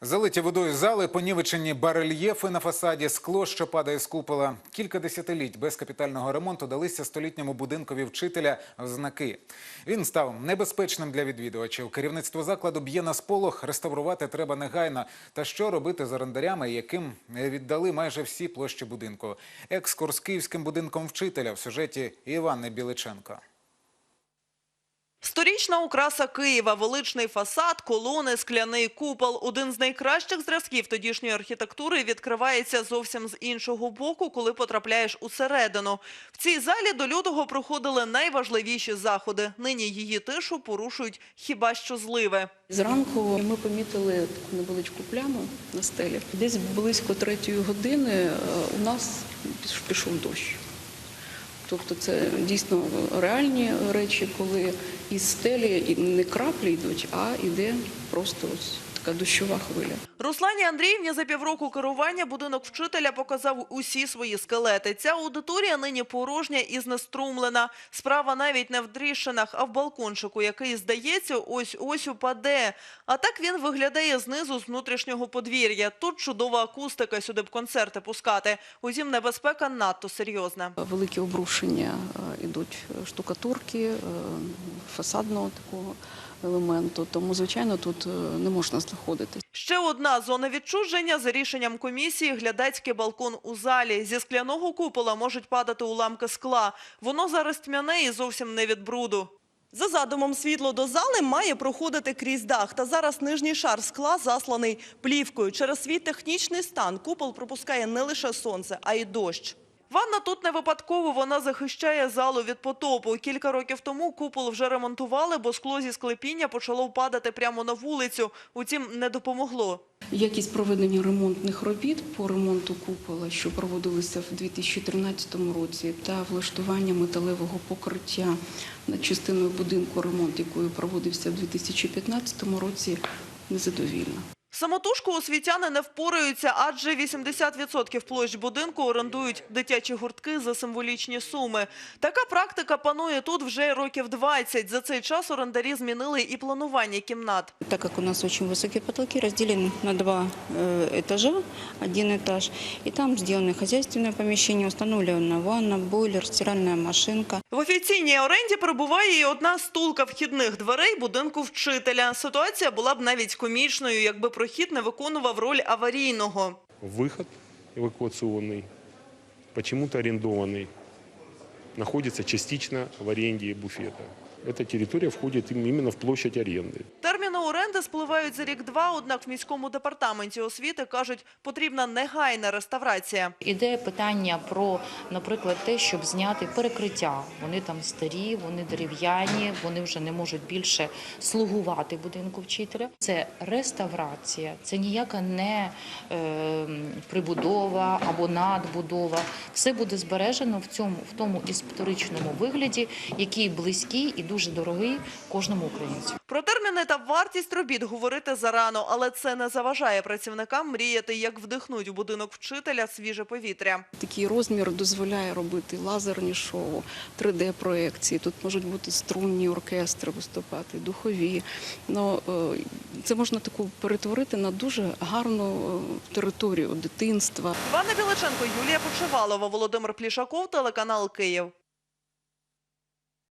Залиті водою зали, понівечені барельєфи на фасаді, скло, що падає з купола. Кілька десятиліть без капітального ремонту далися столітньому будинкові вчителя в знаки. Він став небезпечним для відвідувачів. Керівництво закладу б'є на сполох, реставрувати треба негайно. Та що робити з орендарями, яким віддали майже всі площі будинку? Екскурс київським будинком вчителя в сюжеті Івани Біличенко. Сторічна украса Києва, величний фасад, колони, скляний купол. Один з найкращих зразків тодішньої архітектури відкривається зовсім з іншого боку, коли потрапляєш усередину. В цій залі до лютого проходили найважливіші заходи. Нині її тишу порушують хіба що зливи. Зранку ми помітили таку невеличку пляму на стелі. Десь близько третьої години е, у нас пішов дощ. Тобто це дійсно реальні речі, коли із стелі не краплі йдуть, а йде просто ось така дощова хвиля. Руслані Андріївні за півроку керування будинок вчителя показав усі свої скелети. Ця аудиторія нині порожня і знеструмлена. Справа навіть не в тріщинах, а в балкончику, який, здається, ось-ось упаде. А так він виглядає знизу з внутрішнього подвір'я. Тут чудова акустика, сюди б концерти пускати. Утім, небезпека надто серйозна. Великі обрушення е, ідуть штукатурки, е, фасадного такого елементу. Тому, звичайно, тут е, не можна знаходитись. Ще одна зона відчуження за рішенням комісії глядацький балкон у залі. Зі скляного купола можуть падати уламки скла. Воно зараз тьмяне і зовсім не від бруду. За задумом світло до зали має проходити крізь дах. Та зараз нижній шар скла засланий плівкою. Через свій технічний стан купол пропускає не лише сонце, а й дощ. Ванна тут не випадково, вона захищає залу від потопу. Кілька років тому купол вже ремонтували, бо скло зі склепіння почало впадати прямо на вулицю. Утім, не допомогло. Якість проведення ремонтних робіт по ремонту купола, що проводилися в 2013 році, та влаштування металевого покриття над частиною будинку, ремонт якої проводився в 2015 році, незадовільна. Самотужку освітяни не впораються, адже 80% площ будинку орендують дитячі гуртки за символічні суми. Така практика панує тут вже років 20. За цей час орендарі змінили і планування кімнат. Так как у нас очень высокие потолки, разделены на два э, этажа, один этаж, и там сделаны хозяйственное помещение, установлена ванна, бойлер, стиральная машинка. В офіційній оренді перебуває і одна стулка вхідних дверей будинку вчителя. Ситуація була б навіть комічною, якби прохід не виконував роль аварійного. выход эвакуационный, почему-то арендованный, находится частично в аренде буфета. Эта территория входит им- именно в площадь аренды. Терміни оренди спливають за рік-два, однак в міському департаменті освіти кажуть, потрібна негайна реставрація. Іде питання про, наприклад, те, щоб зняти перекриття. Вони там старі, вони дерев'яні, вони вже не можуть більше слугувати будинку вчителя. Це реставрація, це ніяка не е, прибудова або надбудова. Все буде збережено в цьому в тому історичному вигляді, який близький і дуже дорогий кожному українцю. Про терміни та вартість робіт говорити зарано, але це не заважає працівникам мріяти, як вдихнуть у будинок вчителя свіже повітря. Такий розмір дозволяє робити лазерні шоу, 3D-проекції. Тут можуть бути струнні оркестри виступати, духові. Ну, е, це можна таку перетворити на дуже гарну е, територію дитинства. Івана Біличенко, Юлія Почивалова, Володимир Плішаков, телеканал Київ.